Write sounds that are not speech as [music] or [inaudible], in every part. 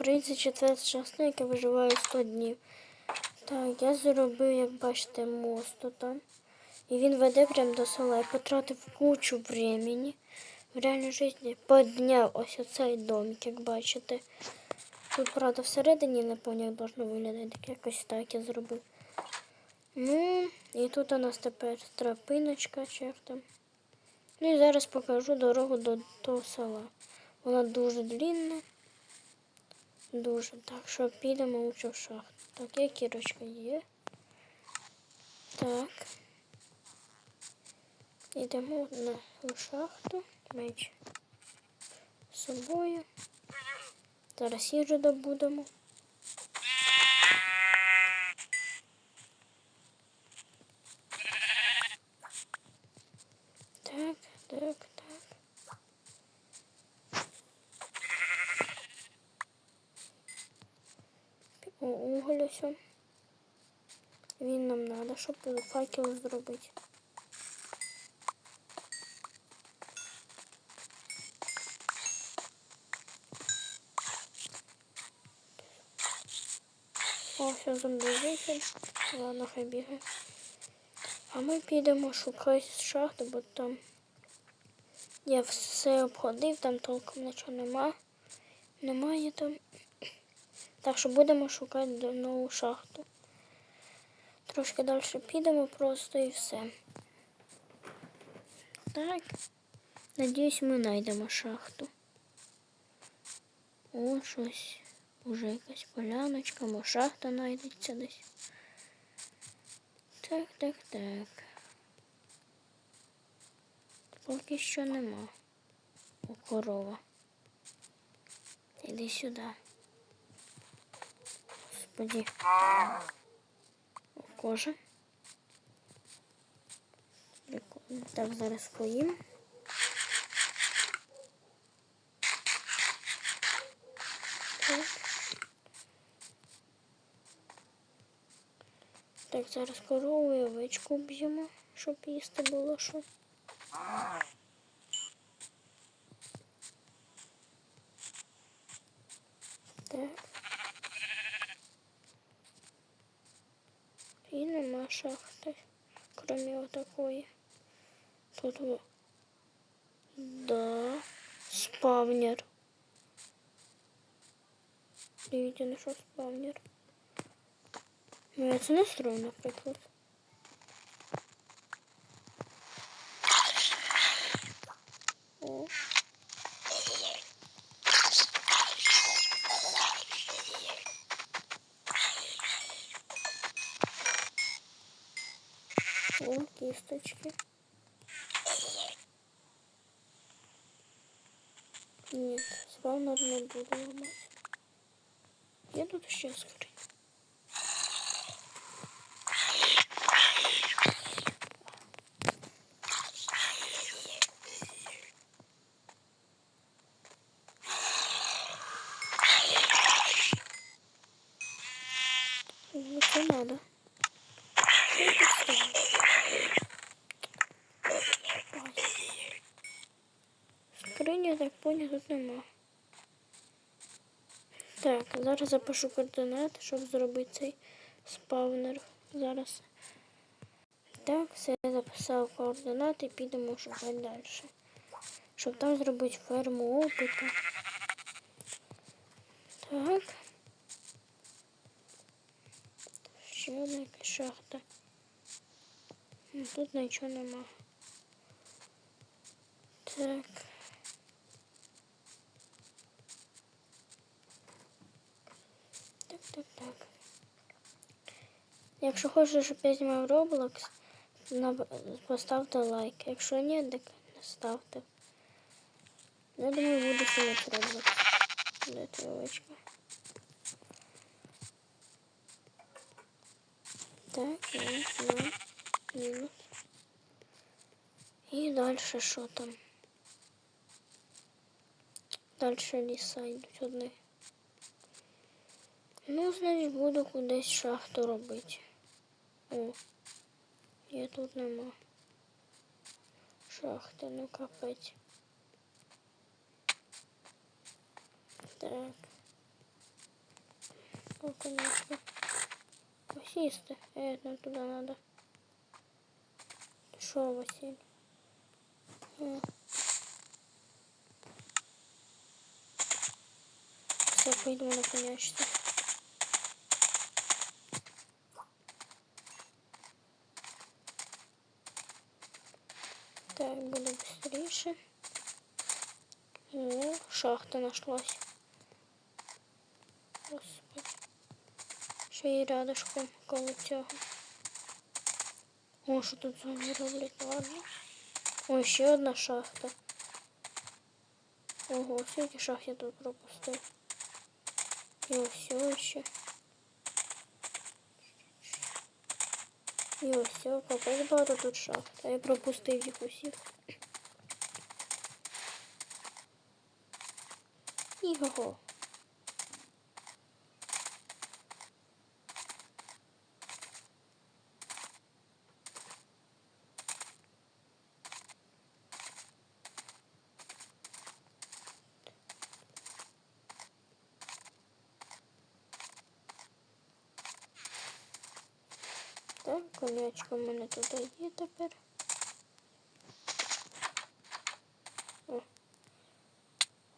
Принцип четверта частина, яка виживає 100 днів. Так, я зробив, як бачите, мост там. І він веде прямо до села. Я потратив кучу времени. В реальній житті підняв ось оцей домик, як бачите. Тут, правда, всередині не поняв, як должно виглядати. Якось так я зробив. Ну, і тут у нас тепер тропиночка, чи. Ну і зараз покажу дорогу до того села. Вона дуже длінна. Дуже. Так що підемо у шахту. Так, є кірочка є. Так. Йдемо на шахту. Меч з собою. Зараз їжу добудемо. Так, так, так. О, уголь ось. он. Він нам треба, щоб факел зробити. О, все, зомбі. Ладно, хай бігає. А ми підемо шукати шахту, бо там я все обходив, там толком нічого нема. Немає там. Так що будемо шукати нову шахту. Трошки далі підемо просто і все. Так. Надіюсь, ми знайдемо шахту. О, щось. Уже якась поляночка, мо шахта знайдеться десь. Так, так, так. Поки що нема. О, корова. Іди сюди. Господи. Кожа. Прикольно. Так, зараз поїм. Так. Так, зараз корову і овечку б'ємо, щоб їсти було що. Так. І нема кроме кроме такой. Тут вот. Да. Спавнер. Видите, на що спавнер. Ну, я це настрою, наприклад. О. О, кисточки. Нет, спавнер не буду ломать. Я тут еще скрыть. Ну, что надо? Что это стоит? Ой. Скриня, я так понял, тут нема. Так, зараз запишу координати, щоб зробити цей спавнер. Зараз. Так, все я записав координати, підемо шукати далі. Щоб там зробити ферму опиту. Так. Ще одна якась шахта. Тут нічого нема. Так. Так, так, так. Якщо хочете, щоб я знімав Roblox, на- поставте лайк. Якщо ні, так не ставте. Я думаю, буду знімати Roblox. Де твоя овечка? Так, мінус, мінус, мінус. І далі що там? Далі ліса йдуть одні. Ну, значить, буду кудись шахту робити. О, є тут нема. Шахти, ну капець. Так. конечно. Посісти. Е, нам туди надо. Що, Василь? Е. Все, пойду на конячці. быстріше. О, шахта нашлась. Господи. Ще й рядышком коло цього. О, що тут зомбі роблять, ладно. О, ще одна шахта. Ого, скільки шахт я тут пропустив. І ось ще. І ось, капець багато тут шахт. А я пропустив їх усіх. Іго. Так, конячка в мене тут є тепер. О.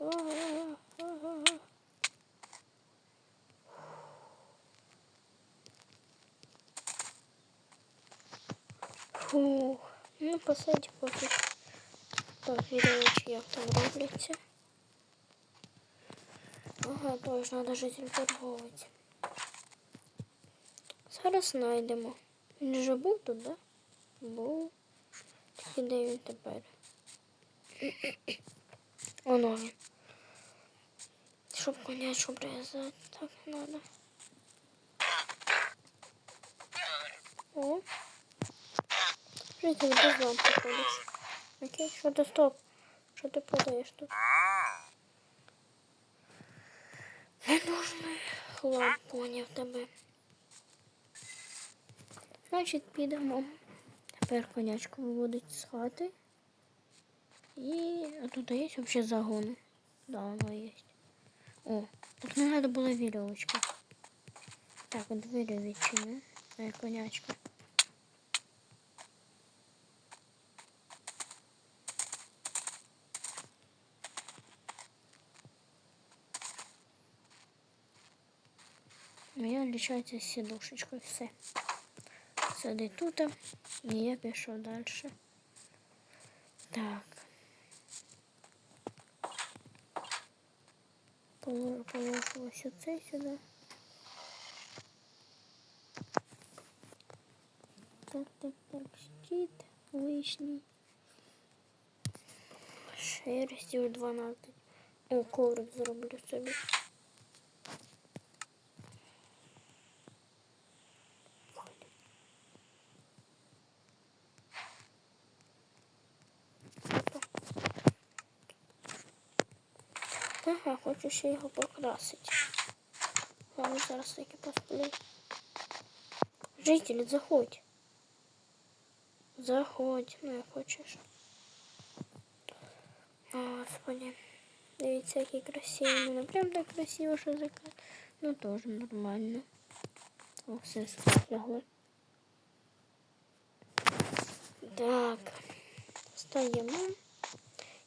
А-а-а-а-а. Фух, ну посадь поки. Так, вірович, як там робляться. Ага, тож треба житель торговець. Зараз знайдемо. Він же був тут, да? Був. Тільки де він тепер? [clears throat] Оно він. Щоб конячку прив'язати, так надо. О. Житель без вам походиш. Окей, що ти стоп? Що ти подаєш тут? Не нужний хлам, поняв тебе. Значить, підемо. Тепер конячку виводить з хати. І а тут є взагалі загон. Да, воно є. О, тут не треба було вірьовочка. Так, от двері відчиню. Е, конячка. Моя лишається з сідушечкою. Все. Сиди тут, і я пішов далі. Так. Положу, положу ось оце сюди. Так, так, так, щит лишній. Шерстів 12. О, коврик зроблю собі. хочу ще його покрасити. Ладно, зараз таки посплю. Житель, заходь. Заходь, ну як хочеш. Господи. Дивіться, який красивий. Ну, прям так красиво, що закат. Ну, теж нормально. О, все сплягло. Так. Встаємо.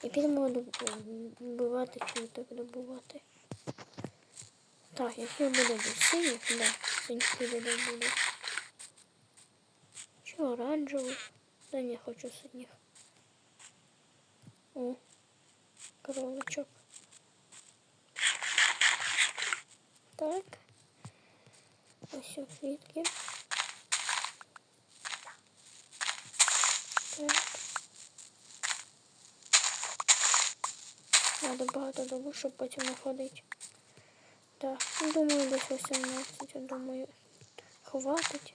І підемо добувати квіток добувати. Так, якщо буде до синіх, да, синіх буде буде. Чи оранжевий? Да не хочу синіх. О, кроличок. Так. Ось квітки. Так. Надо багато добу, щоб потім не ходити. Так, ну, думаю, десь 18, я думаю, хватить.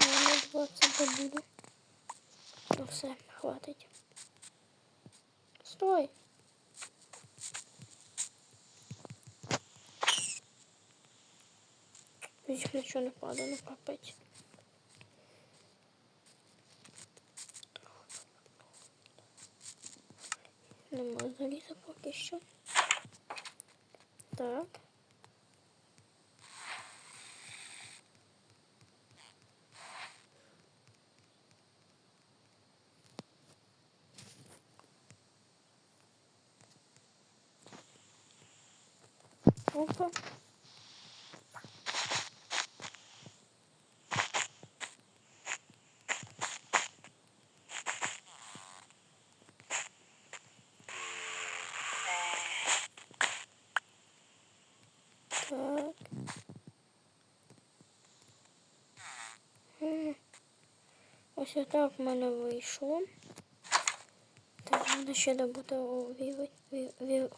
Ну, 20 добуду. Ну все, хватить. Стой! Вічно нічого не падає, ну капець. Нема заліза поки що. Так. Ось отак в мене вийшло. Так, треба ще добути. Вів...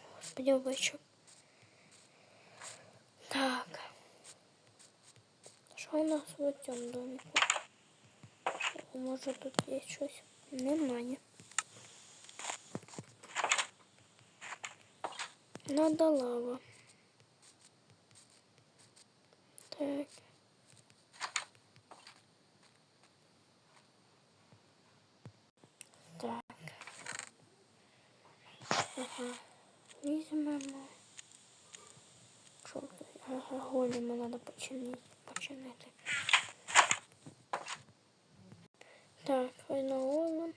Так. Що у нас в цьому домику? Може тут є щось? Немає. Надо лава. Так. Ага. Візьмемо. Що? Ага, голіми треба починити. починити. Так, на голем.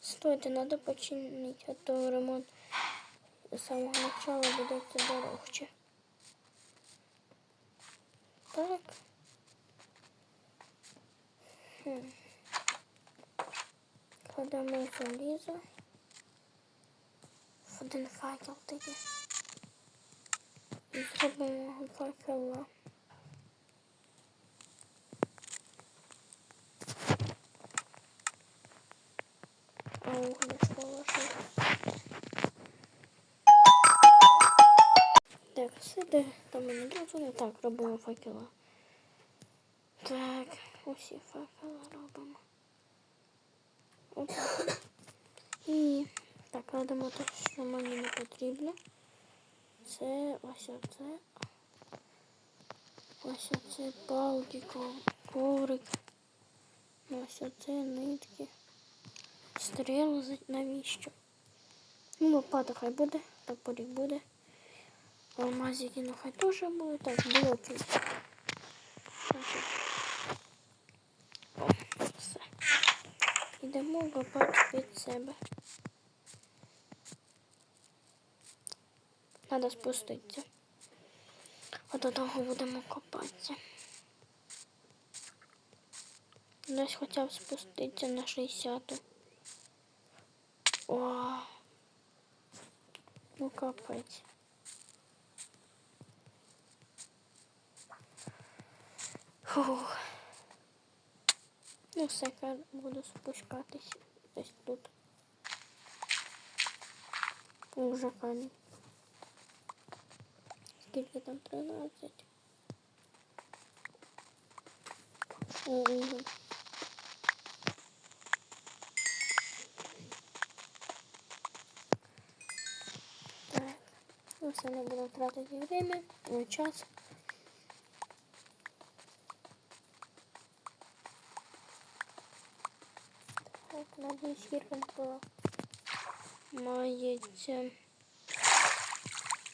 Стойте, надо починить, а то ремонт з самого начала буде дорогче. Так. Хм. Кладемо залізо. В один факел тоді. І зробимо факела. А угли положити. Так, сиди, там мені дозволено. Так, робимо факела. Так, усі факела робимо. І так, кладемо те, що мені не потрібно. Це ось оце. Ось оце палки, ков- коврик. Ось оце нитки. Стріли навіщо? Ну, лопата хай буде, топорик буде. Алмазики, ну хай теж буде. Так, блоки. Значить. О, все. Ідемо копати під себе. Треба спуститися. До того будемо копатися. Десь хоча б спуститися на 60. О, ну капець. Фух. Ну все, буду спускатись десь тут. Уже камінь. Скільки там 13? О, угу. Так, ну все, не буду тратити время, час. Так, надо було. Мається.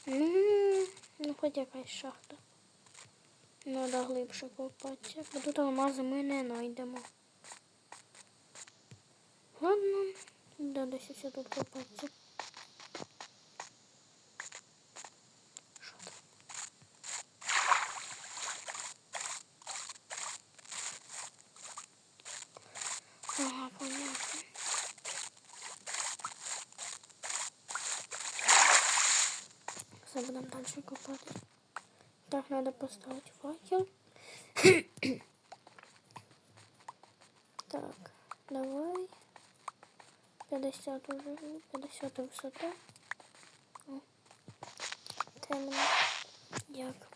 Ну, хоть якась шахта. Надо глибше копатися, бо тут алмази ми не знайдемо. Ладно, ось тут копатися. Що там? Ага, понятно. Все, будемо далі копати. Так, треба поставити факел. [coughs] так, давай. 50 уже, 50 висота. Темно. Як? [coughs]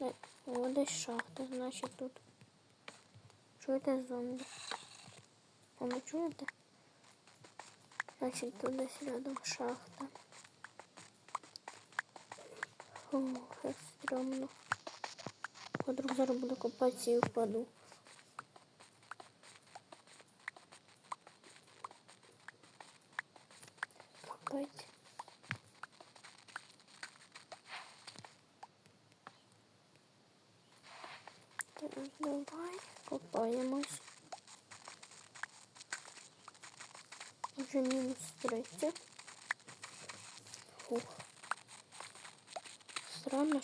Е, О, десь шахта, значить тут. Чуєте зомбі? А ви чуєте? Значить, тут десь рядом шахта. Фух, як стрьомно. бо вдруг зараз буду копатися і впаду.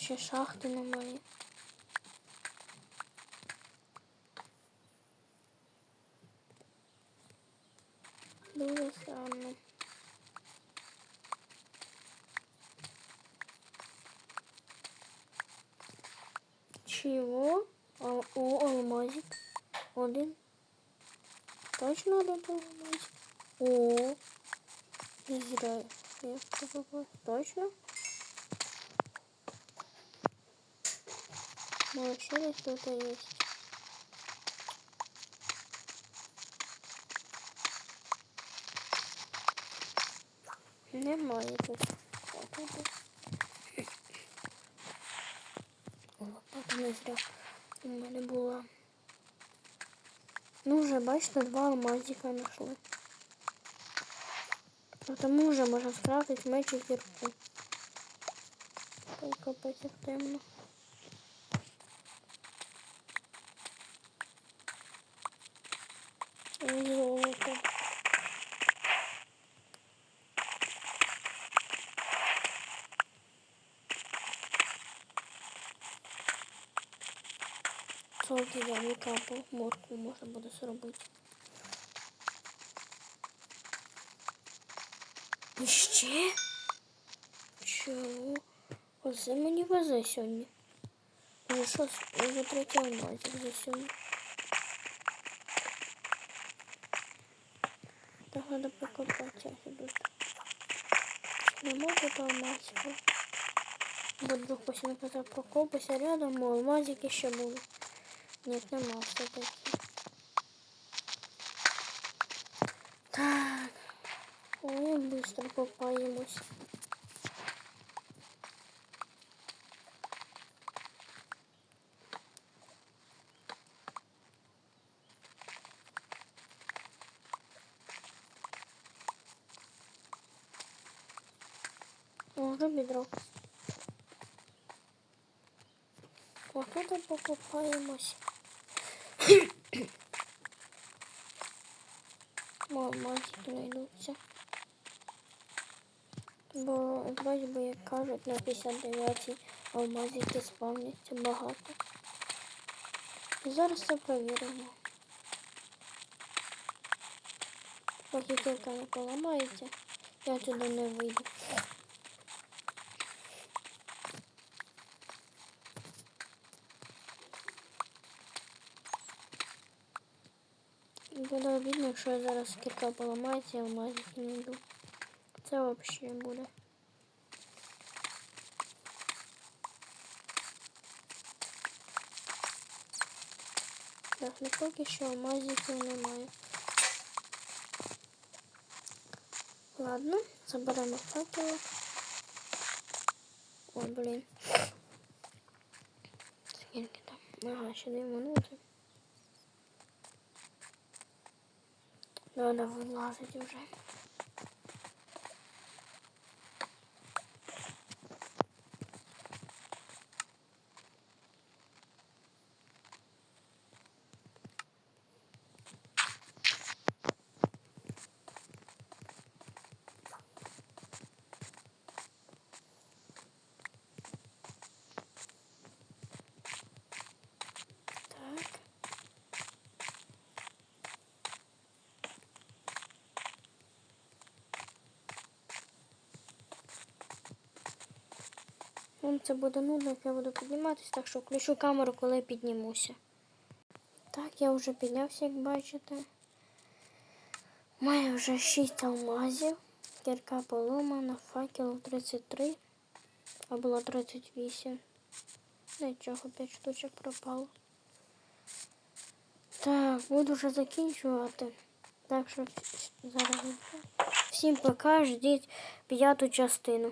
Ще шахти немає. Дуже странно. Чего? А, о, алмазик. Один. Точно один алмазик? О, не зря я. Точно? Еще здесь кто-то есть. Немає тут. Лопата. Не зря у мене була. Ну, вже бачите, два алмазика знайшли. А Тому вже можна скрафтити меч і кірку. Капець як темно. Не капав, морку можна буде зробити. І ще? Чого? Оце мені везе сьогодні. Вже що, вже третя алмазик за сьогодні. Так, треба покопати тут. Не можу до алмазика. Бо вдруг після наказав прокопися рядом, а алмазики ще були. Нет, нема все-таки. Так. Ой, быстро копаємось. О, вже бідро. Отут покопаємось. Мамасики знайдуться. Бо, вроді би, як кажуть, на 59-й алмазики спавняться багато. Зараз це перевіримо. Поки не поламається, я туди не вийду. якщо я зараз кірка поламається, я алмазики не йду. Це взагалі буде. Так, ну поки що алмазиків немає. Ладно, заберемо факел. О, блін. Скільки там? Ага, ще дві минути. Надо вилазити вже. Так. Вам це буде нудно, як я буду підніматися, так що включу камеру, коли піднімуся. Так, я вже піднявся, як бачите. Маю вже 6 алмазів. Кірка поломана, факел 33, а було 38. Нічого, 5 штучок пропало. Так, буду вже закінчувати. Так що зараз всім пока, ждіть п'яту частину.